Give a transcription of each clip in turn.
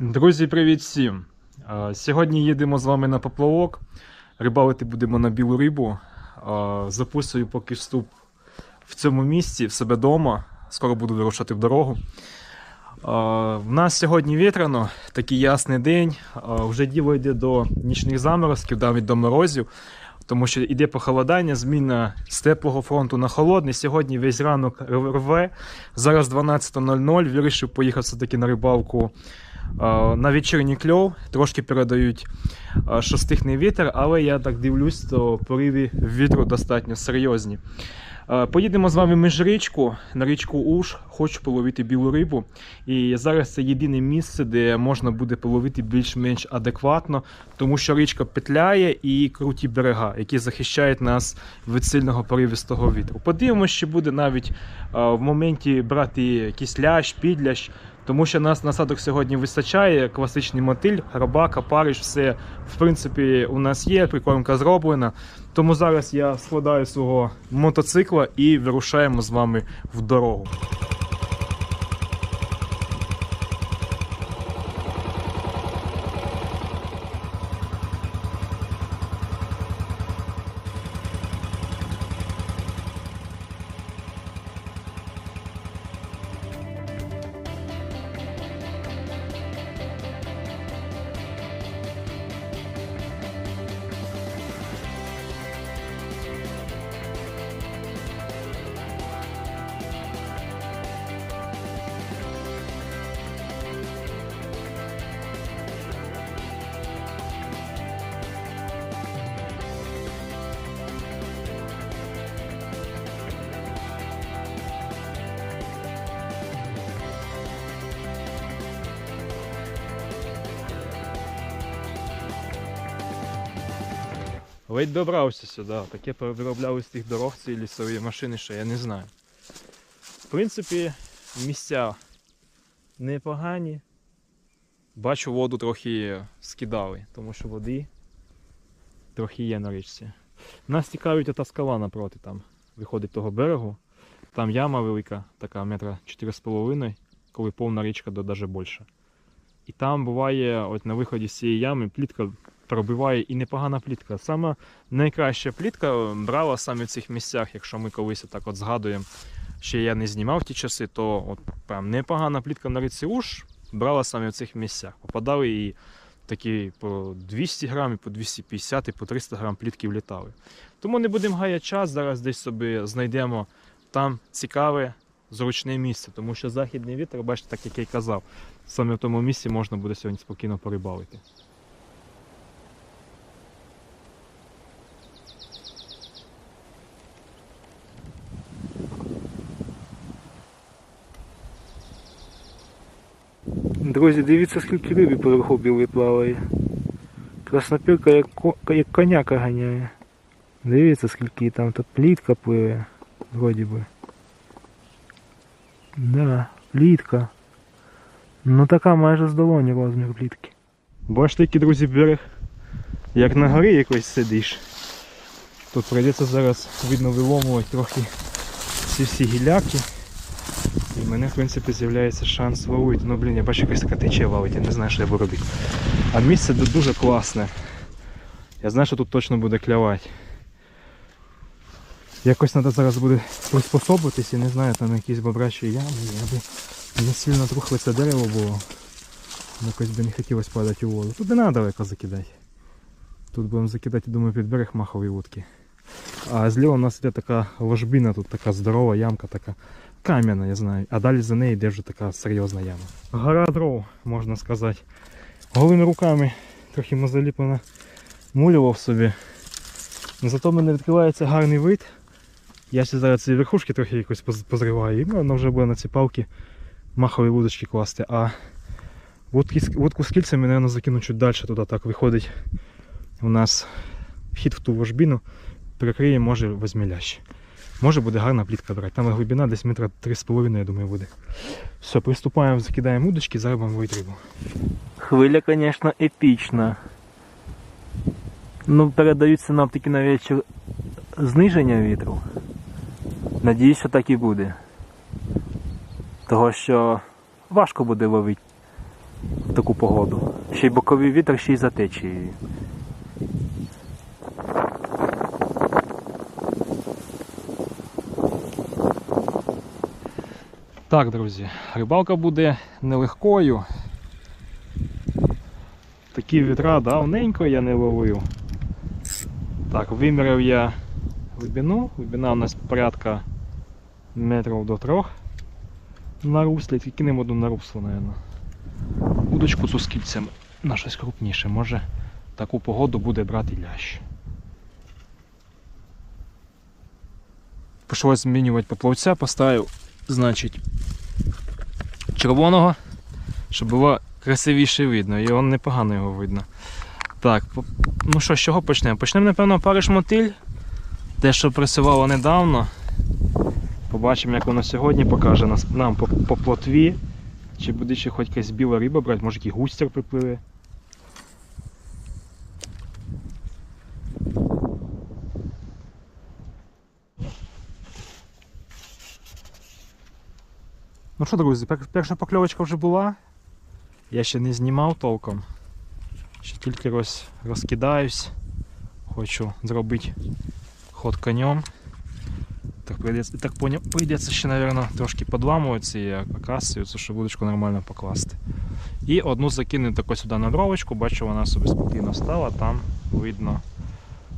Друзі, привіт всім! Сьогодні їдемо з вами на поплавок. Рибалити будемо на білу рибу. Записую поки вступ в цьому місці, в себе вдома. Скоро буду вирушати в дорогу. В нас сьогодні вітряно, такий ясний день. Вже діло йде до нічних заморозків, навіть до морозів. Тому що йде похолодання, зміна з теплого фронту на холодний. Сьогодні весь ранок рве. Зараз 12.00. Вирішив поїхати все-таки на рибалку на вечірній кльов. Трошки передають, а, що стихне вітер, але я так дивлюсь, то пориви вітру достатньо серйозні. Поїдемо з вами між річку, на річку Уж. Хочу половити білу рибу. І зараз це єдине місце, де можна буде половити більш-менш адекватно, тому що річка петляє і круті берега, які захищають нас від сильного поривистого вітру. Подивимося, чи буде навіть в моменті брати якийсь лящ, підлящ, тому що нас насадок сьогодні вистачає. Класичний мотиль, рабака, париж, все в принципі у нас є, прикормка зроблена. Тому зараз я складаю свого мотоцикла і вирушаємо з вами в дорогу. Ледь добрався сюди. Таке виробляли з тих дорог ці лісові машини, що я не знаю. В принципі, місця непогані. Бачу, воду трохи скидали, тому що води трохи є на річці. Нас цікавить ота скала напроти там. Виходить того берегу. Там яма велика, така метра 4,5, коли повна річка, то навіть більше. І там буває, от на виході з цієї ями плітка пробиває і непогана плітка. Саме найкраща плітка брала саме в цих місцях, якщо ми колись так от згадуємо, ще я не знімав ті часи, то от прям непогана плітка на ріці Уж брала саме в цих місцях. Попадали і такі по 200 грамів, по 250 і по 300 грам плітки влітали. Тому не будемо гаяти час, зараз десь собі знайдемо там цікаве, зручне місце, тому що західний вітер, бачите, так як я й казав, саме в тому місці можна буде сьогодні спокійно порибалити. Друзі, дивіться, скільки риби поверху білої плаває. Краснопірка як, як коняка ганяє. Дивіться, скільки там тут плітка пливе. Вроді би. Да, плітка. Ну така майже з долоні розмір плітки. Бачите, який, друзі, берег. Як на горі якось сидиш. Тут прийдеться зараз видно виломувати трохи ці всі гіляки. В мене, в принципі, з'являється шанс ловити. Ну, блін, я бачу, якась така течія валить, я не знаю, що я буду робити. А місце тут дуже класне. Я знаю, що тут точно буде клявати. Якось треба зараз буде приспособитись і не знаю, там якісь бобрачі ями, би не сильно трухле це дерево було. Якось би не хотілося падати у воду. Тут не треба далеко закидати. Тут будемо закидати, думаю, під берег махові вудки. А зліва у нас йде така ложбина, тут така здорова ямка, така кам'яна, я знаю. А далі за нею йде вже така серйозна яма. Гора дров, можна сказати. Голими руками трохи мозоліплена мулював собі. Ну, Зато в мене відкривається гарний вид. Я ще зараз ці верхушки трохи якось позриваю, і воно вже буде на ці палки махові вудочки класти. А Водки, з- водку з кільцями, наверное, закину чуть далі туди. Так виходить у нас вхід в ту ложбину, перекриє, може возьмілящ. Може буде гарна плітка брати. Там глибина десь метра 3,5, я думаю, буде. Все, приступаємо, закидаємо удочки, зараз будемо ловити. Хвиля, звісно, епічна. Ну, передають синоптики на вечір зниження вітру. Надіюсь, що так і буде. Того що важко буде ловити таку погоду. Ще й боковий вітер, ще й за течією. Так, друзі, рибалка буде нелегкою. Такі вітра давненько я не ловив. Так, виміряв я глибину. Глибина у нас порядка метрів до трьох на руслі, тільки кинемо одну на русло, мабуть. Удочку кільцями на щось крупніше. Може таку погоду буде брати лящ. Прийшлось змінювати поплавця, поставив, значить, червоного, щоб було красивіше видно. І он непогано його видно. Так, ну що, з чого почнемо? Почнемо, напевно, париш мотиль. Те, що працювало недавно. Побачимо, як воно сьогодні покаже нам по, по плотві. Чи буде ще хоч якась біла риба брати, може який густер припливе. Ну що, друзі, перша покльовочка вже була. Я ще не знімав толком. Ще тільки роз, розкидаюсь. Хочу зробити ход конем. Так, прийдеться, так прийдеться ще, мабуть, трошки подламувати ці акацію, щоб вудочку нормально покласти. І одну закинути тако сюди на дровочку, бачу, вона собі спокійно стала, там видно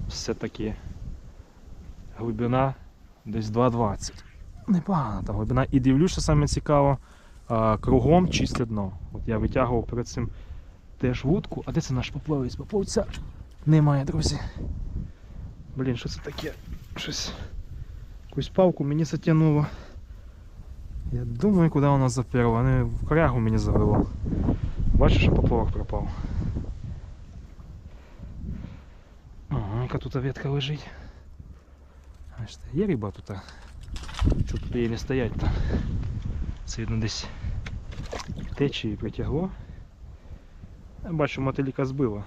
все-таки глибина десь 2,20. Непогано там глибина. І дивлюся, саме цікаво, кругом чисте дно. От я витягував перед цим теж вудку. А де це наш поплавець? Поплавця немає, друзі. Блін, що це таке? Щось. Якусь палку мені затягнуло. Я думаю, куди вона заперла. Не в корягу мені завело. Бачиш, що поплавок пропав. Ага, яка тут ветка лежить. Є риба тут. Що тут її стоять то Це видно десь течії притягло. Я бачу, мотиліка збила.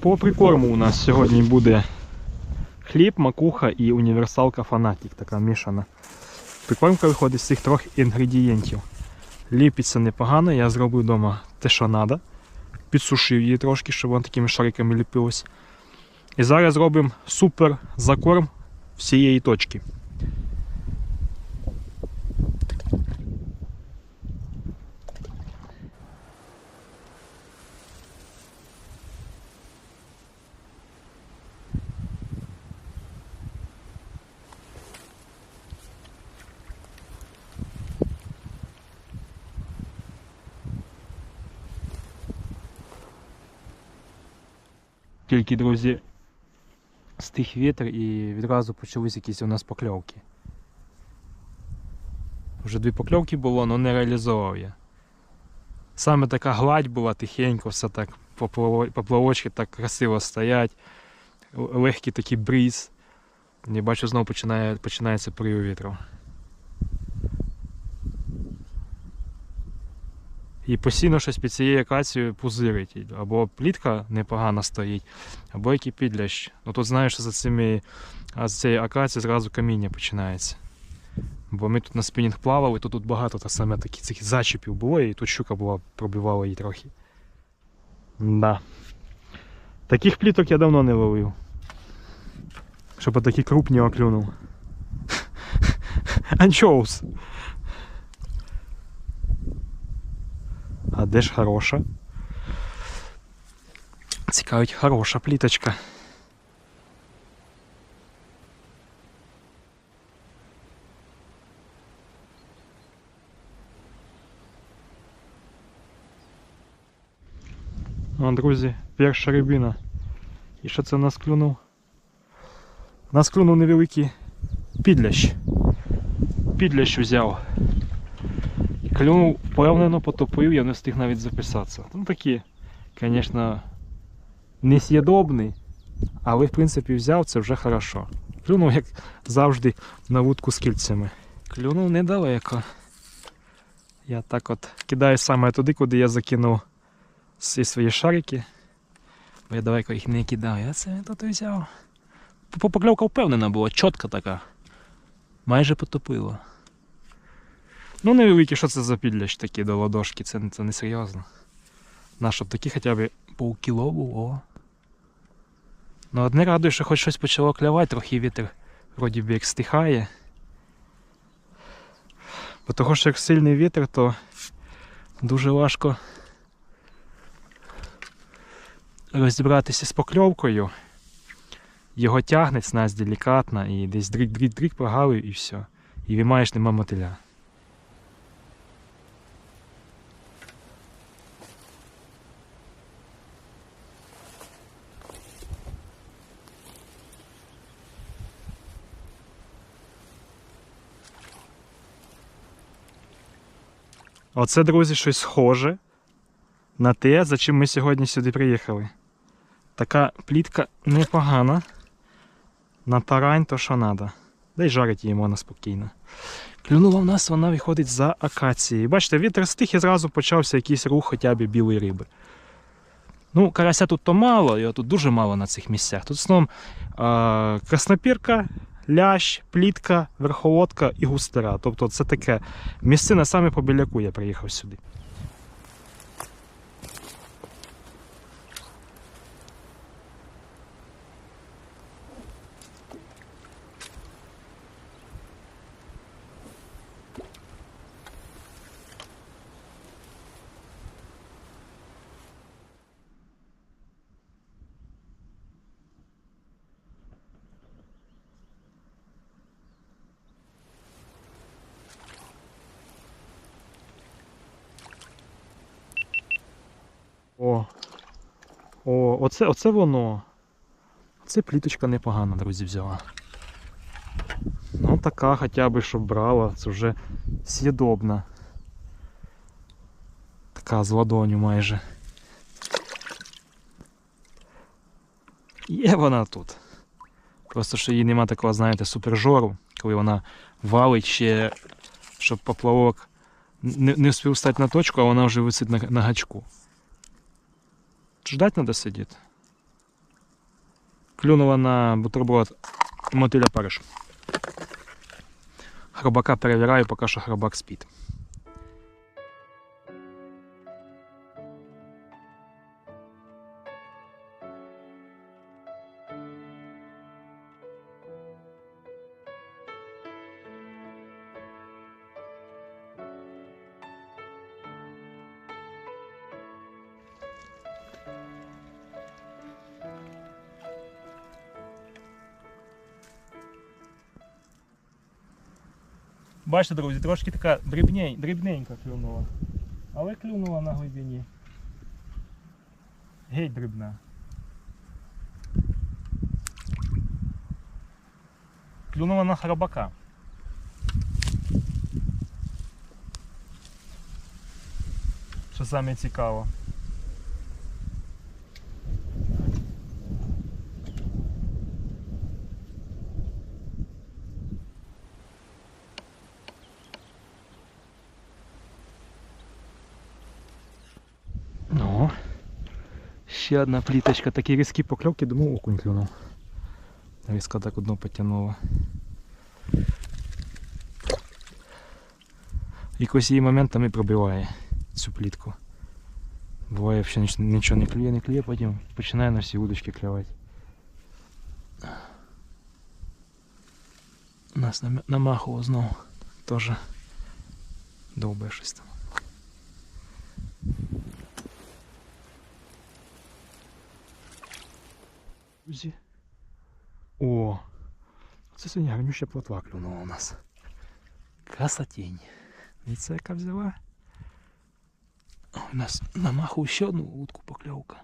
По прикорму у нас сьогодні буде хліб, макуха і універсалка фанатік, така мішана. Прикормка виходить з цих трьох інгредієнтів. Ліпиться непогано, я зробив вдома те, що треба. Підсушив її трошки, щоб вона такими шариками ліпилась. І зараз робимо супер закорм всієї точки. Тільки, друзі, стих вітер і відразу почались якісь у нас покльовки. Вже дві покльовки було, але не реалізував я. Саме така гладь була тихенько, все так поплавочки так красиво стоять, легкий такий бріз. І бачу, знову починає, починається порив вітру. І постійно щось під цією акацією пузирить. Або плітка непогано стоїть, або який підлящ. Ну тут знаєш, що за цими а з цієї акації зразу каміння починається. Бо ми тут на спінінг плавали, то тут багато та саме таких цих зачіпів було, і тут щука була, пробивала її трохи. Да. Таких пліток я давно не ловив. Щоб такі крупні оклюнув. Анчоус. Де ж хороша? Цікавить хороша пліточка. О, друзі, перша рибина. І що це в нас клюнув? Нас клюнув невеликий підлящ. Підлящ взяв. Клюнув впевнено, потопив, я не встиг навіть записатися. Ну такі, звісно, несъєдобний, але в принципі взяв це вже хорошо. Клюнув, як завжди, на вудку з кільцями. Клюнув недалеко. Я так от кидаю саме туди, куди я закинув всі свої шарики. Бо я далеко їх не кидав. Я це тут взяв. Покльовка впевнена була, чітка така. Майже потопило. Ну, невеликі, що це за підлящ такі до ладошки, це, це не серйозно. На, щоб такі хоча б полкіло було. Ну, одне радує, що хоч щось почало клявати, трохи вітер вроді б як стихає. Бо того, що як сильний вітер, то дуже важко розібратися з покльовкою. Його тягне снасть делікатна і десь дрік-дрік-дрік прогавив і все. І вимаєш нема мотиля. Оце, друзі, щось схоже на те, за чим ми сьогодні сюди приїхали. Така плітка непогана. На тарань то що треба. Да й жарить її можна спокійно. Клюнула в нас, вона виходить за акації. Бачите, вітер стих і зразу почався якийсь рух хоча б білої риби. Ну, карася тут то мало, його тут дуже мало на цих місцях. Тут основному а, краснопірка, лящ, плітка, верховодка і густера. Тобто це таке місцина саме по біляку я приїхав сюди. О. О, оце, оце воно. Це пліточка непогана, друзі, взяла. Ну, така хоча б, щоб брала, це вже з'їдобна. Така з ладоню майже. Є вона тут. Просто що їй нема такого, знаєте, супержору, коли вона валить ще, щоб поплавок не, не встиг стати на точку, а вона вже висить на, на гачку. Ждать надо сидит. Клюнула на бутерброд мотиля парыш. Хробака перевіряю, поки що хробак спить. Бачите, друзі, трошки така дрібнень, дрібненька клюнула. Але клюнула на глибині. Геть дрібна. Клюнула на храбака. Що саме цікаво. ще одна пліточка. Такі різкі покльовки, думав, окунь клюнув. Різко так одну потягнула. Якось її моментами пробиває цю плітку. Буває, що ніч- нічого не клює, не клює, потім починає на всі удочки клювати. Нас нам- намахувало знову. Теж довбе щось там. Друзі. О! Це сьогодні гарнюща плотва клюнула у нас. Красотень. Дивіться, яка взяла. У нас на маху ще одну утку покльовка.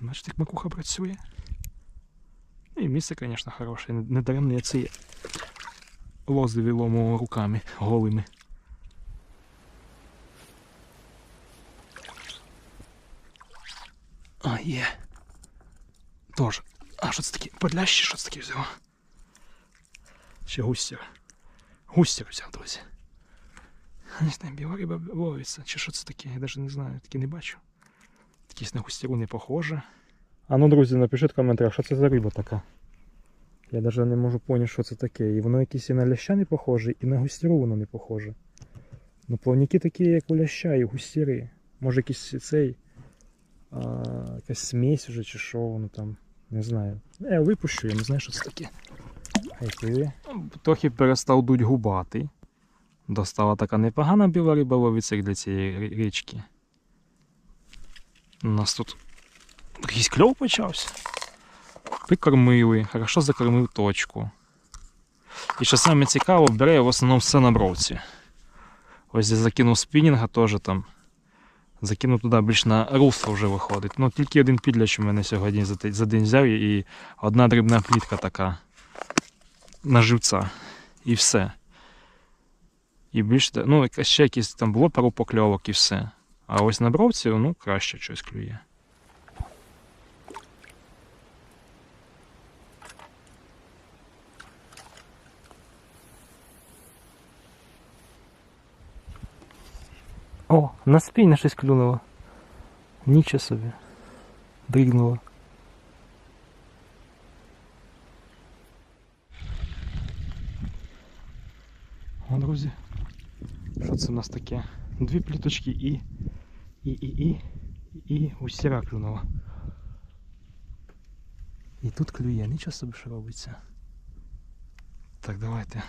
Значить, як макуха працює. Ну, І місце, звісно, хороше. Не- даремно я ці лози виломував руками голими. А, є. Тоже. А що це таке? Подлящі, що це таке взяло? Ще густя. Густір взяв, друзі. Не знаю, біла риба ловиться. Чи що це таке? Я навіть не знаю, таке не бачу. Якісь на густіру не похоже. А ну, друзі, напишіть в коментарях, що це за риба така. Я навіть не можу поняти, що це таке. І воно якесь і на ляща не похоже, і на густіру воно не похоже. Ну, плавники такі, як у ляща, і густіри. Може якийсь цей. Якась смесь уже, чи що воно там. Не знаю. Я випущу, я не знаю, що це таке. Хай. Трохи перестав дуть губати. Достала така непогана біла риба ловиться для цієї річки. У нас тут якийсь кльов почався. Прикормили, хорошо закормив точку. І що саме цікаво, бере в основному все на бровці. Ось я закинув спінінга теж там. Закинув туди більш на русло вже виходить. Ну тільки один підляч у мене сьогодні за, день взяв і одна дрібна плітка така на живця. І все. І більше, ну, ще якісь там було пару покльовок і все. А ось на бровці, ну, краще щось клює. О, на спінь щось клюнуло. Нічого собі. Дрігнуло. О, друзі. Що це в нас таке? Дві пліточки і. І, і, і. І усіра клюнула. І тут клює, нічого собі що робиться. Так, давайте.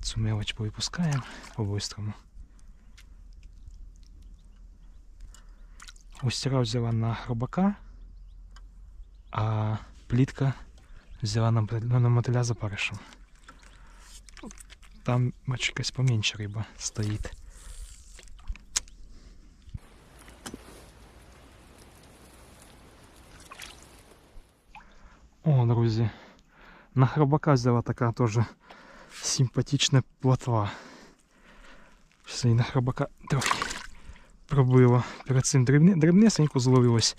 Цю мелоч повипускаємо по-бистрому. Устіра взяла на хробака, а плітка взяла на, мотиля- на мотиля за паришем. Там бачу, якась поменше риба стоїть. О, друзі. На хробака взяла така теж симпатична плотва. Все, і на хробака трохи пробило. Перед цим дрібне, дрібнесеньку зловилось.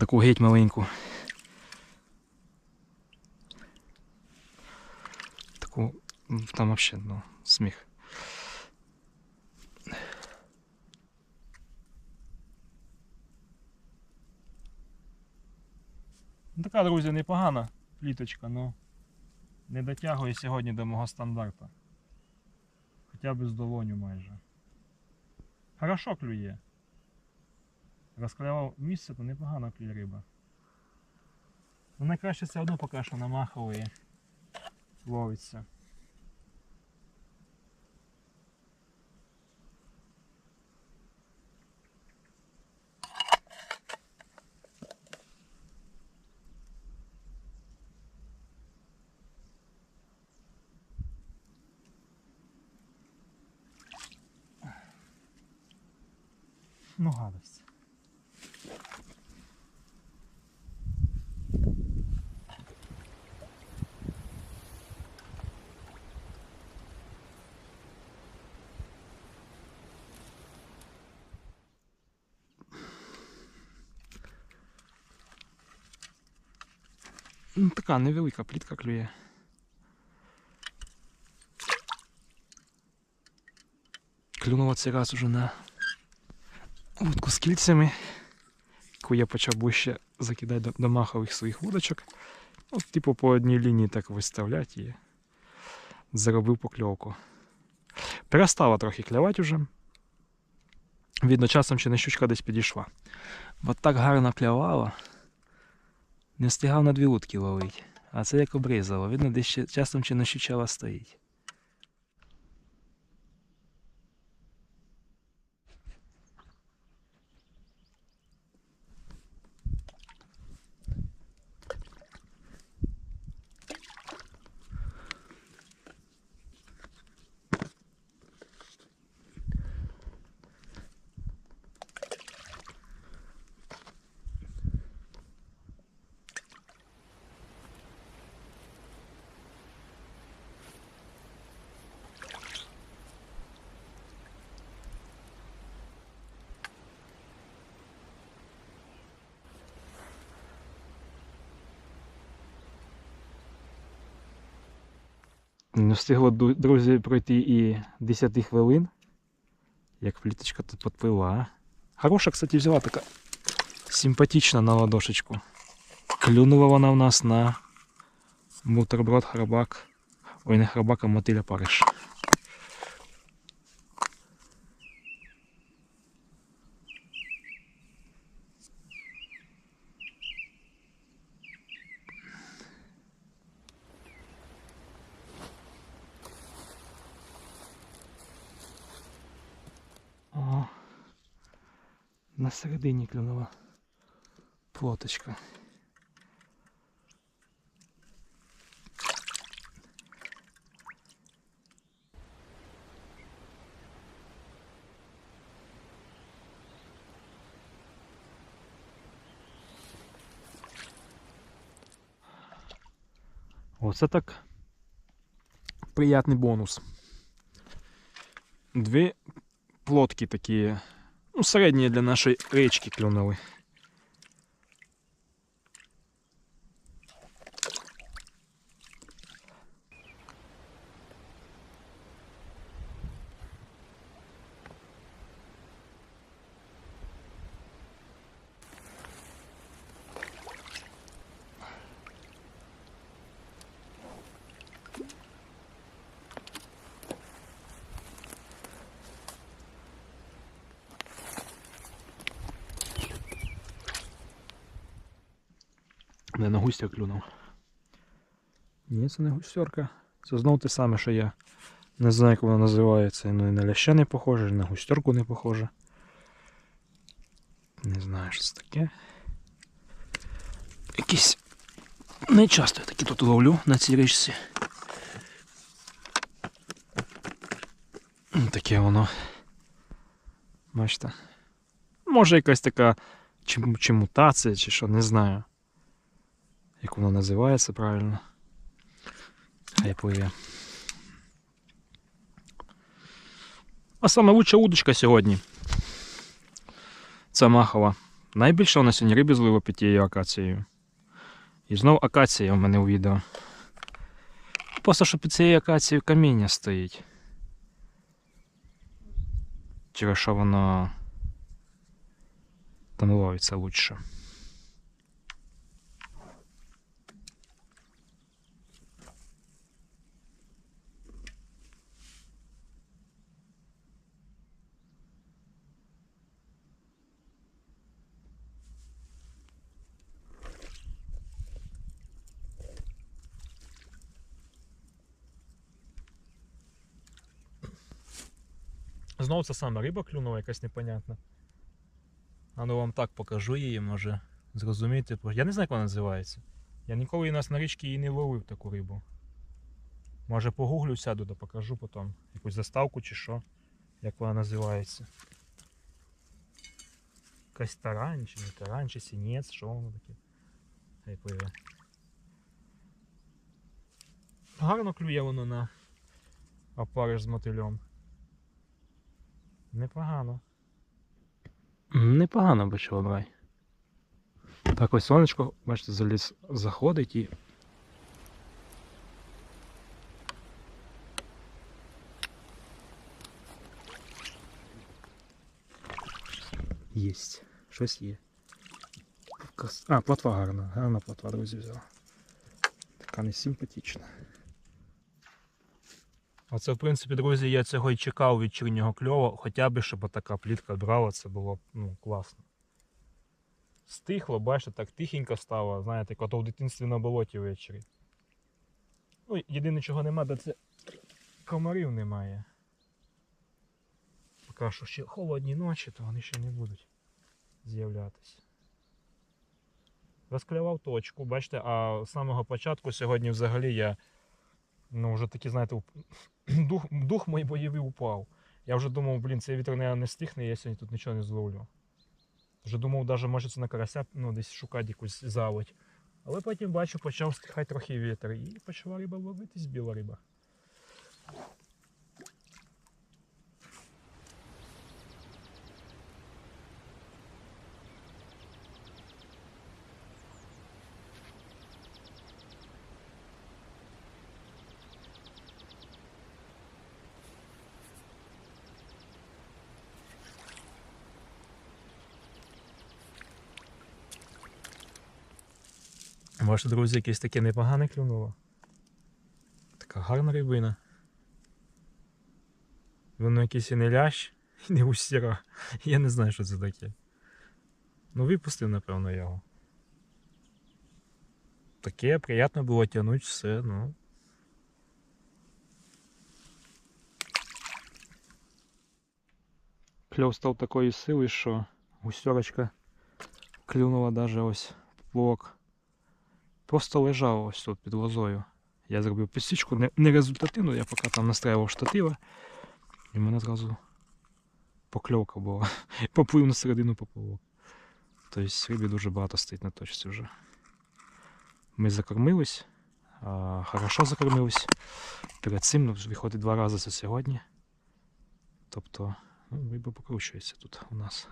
Таку геть маленьку. Таку там вообще, ну, сміх. Така, друзі, непогана пліточка, ну не дотягує сьогодні до мого стандарту. Хоча б з долоню майже. Хорошо клює. Розклявав місце, то непогано клює риба. Ну найкраще все одно поки що на махової ловиться. Ну, гадость. Ну, така невелика плітка клює. Клюнула цей раз уже на вудку з кільцями, яку я почав ближче закидати до, махових своїх вудочок. Ну, типу по одній лінії так виставляти і заробив покльовку. Перестала трохи клявати вже. Видно, часом ще не щучка десь підійшла. От так гарно клявала. Не встигав на дві утки ловити. А це як обрізало. Видно, десь часом чи не щучала стоїть. Не встигло, друзі, пройти і 10 хвилин, як пліточка тут подпила. Хороша, кстати, взяла така симпатична на ладошечку. Клюнула вона в нас на бутерброд храбак. Ой, не храбак, а мотиля париш. на середині клюнула плоточка. Оце так приятний бонус. Дві плотки такі, Ну, середні для нашої речки клюнули. Не на густя клюнув. Ні, це не густерка. Це знову те саме, що я не знаю, як воно називається. Ну і на ляща не похоже, і на густерку не похоже. Не знаю, що це таке. Якісь. Не часто я такі тут ловлю на цій річці. Таке воно. Бачите. Може якась така чи, чи мутація, чи що, не знаю. Як воно називається правильно. Хай пливе. А саме лучша удочка сьогодні. Це махова. Найбільше вона сьогодні риби злила під тією акацією. І знову акація у мене у відео. Просто що під цією акацією каміння стоїть. Через що воно там ловиться лучше. Знову це саме риба клюнула якась непонятна. А ну вам так покажу її, може зрозумієте. Я не знаю, як вона називається. Я ніколи у нас на річці її не ловив таку рибу. Може погуглю сяду да покажу потім. Якусь заставку чи що. Як вона називається. Якась тарань, чи не тарань, чи сінець, що воно таке. Хай пливе. Гарно клює воно на опариш з мотилем. Непогано. Непогано бачила брай. Так ось сонечко, бачите, заліз заходить і. Єсть. Щось є. А, платва гарна. Гарна платва, друзі, взяла. Така не симпатична. Оце, в принципі, друзі, я цього і чекав від вечірнього кльову, хоча б, щоб така плітка брала, це було ну, класно. Стихло, бачите, так тихенько стало, знаєте, як в дитинстві на болоті ввечері. Ну, єдине, чого нема, де це комарів немає. Поки що ще холодні ночі, то вони ще не будуть з'являтися. Розклявав точку, бачите, а з самого початку сьогодні взагалі я ну, вже такий, знаєте, дух, дух мій бойовий упав. Я вже думав, блін, цей вітер не, не стихне, я сьогодні тут нічого не зловлю. Вже думав, даже, може це на карася ну, десь шукати якусь заводь. Але потім бачу, почав стихати трохи вітер і почала риба ловитись, біла риба. Ваше, друзі, якесь таке непогане клюнуло. Така гарна рибина. Воно якийсь і не лящ, і не усіра. Я не знаю, що це таке. Ну, випустив, напевно, його. Таке приємно було тягнути все, ну. Кльов став такої сили, що гусьорочка клюнула даже ось в блок. Просто лежав ось тут під лозою. Я зробив підсічку, не, не результативну, я поки там настраював штатива. І в мене зразу покльовка була. Поплив на середину поплавок. Тобто рибі дуже багато стоїть на точці вже. Ми закормились, а, хорошо закормились. Перед цим ну, виходить два рази за сьогодні. Тобто, ну, риба покручується тут у нас.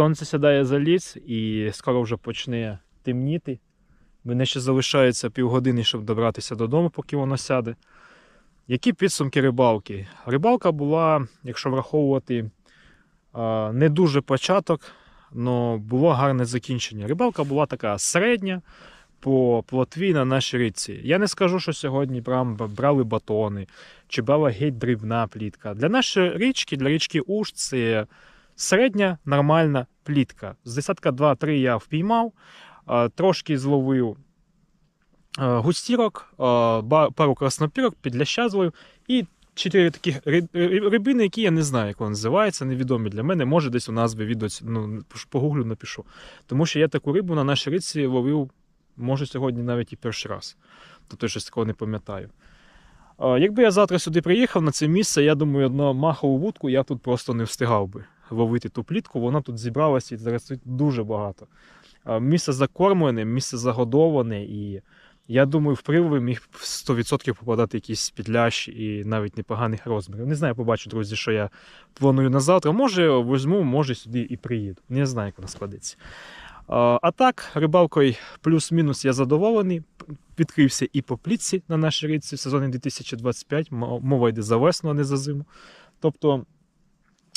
Сонце сідає за ліс і скоро вже почне темніти. Мене ще залишається півгодини, щоб добратися додому, поки воно сяде. Які підсумки рибалки? Рибалка була, якщо враховувати, не дуже початок, але було гарне закінчення. Рибалка була така середня по плотві на нашій річці. Я не скажу, що сьогодні брали батони чи брала геть дрібна плітка. Для нашої річки, для річки Уж, це середня нормальна плітка. З десятка 2-3 я впіймав, трошки зловив густірок, пару краснопірок, підляща зловив і чотири таких ри- ри- рибини, які я не знаю, як вони називаються, невідомі для мене. Може, десь у назві відео ну, погуглю, напишу. Тому що я таку рибу на нашій річці ловив, може, сьогодні навіть і перший раз. Тобто щось такого не пам'ятаю. Якби я завтра сюди приїхав на це місце, я думаю, одну махову вудку я тут просто не встигав би ловити ту плітку. Вона тут зібралася і зараз дуже багато. Місце закормлене, місце загодоване, і я думаю, в приливи міг 100% попадати якийсь підлящ і навіть непоганих розмірів. Не знаю, побачу, друзі, що я планую на завтра. Може, візьму, може сюди і приїду. Не знаю, як вона складеться. А, так, рибалкою плюс-мінус я задоволений. Відкрився і по плітці на нашій річці в сезоні 2025. Мова йде за весну, а не за зиму. Тобто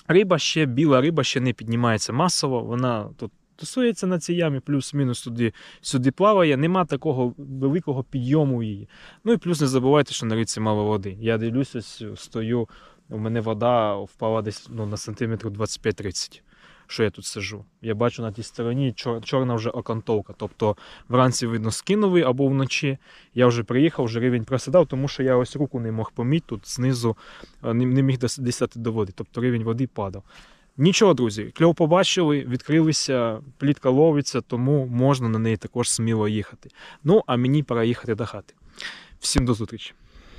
риба ще, біла риба ще не піднімається масово. Вона тут тусується на цій ямі, плюс-мінус туди, сюди плаває. Нема такого великого підйому її. Ну і плюс не забувайте, що на річці мало води. Я дивлюся, стою, у мене вода впала десь ну, на сантиметр 25-30 що я тут сижу. Я бачу на тій стороні чор- чорна вже окантовка. Тобто вранці видно скинули або вночі. Я вже приїхав, вже рівень просідав, тому що я ось руку не мог поміть, тут знизу е, не, не міг дістати до води. Тобто рівень води падав. Нічого, друзі, кльов побачили, відкрилися, плітка ловиться, тому можна на неї також сміло їхати. Ну, а мені пора їхати до хати. Всім до зустрічі.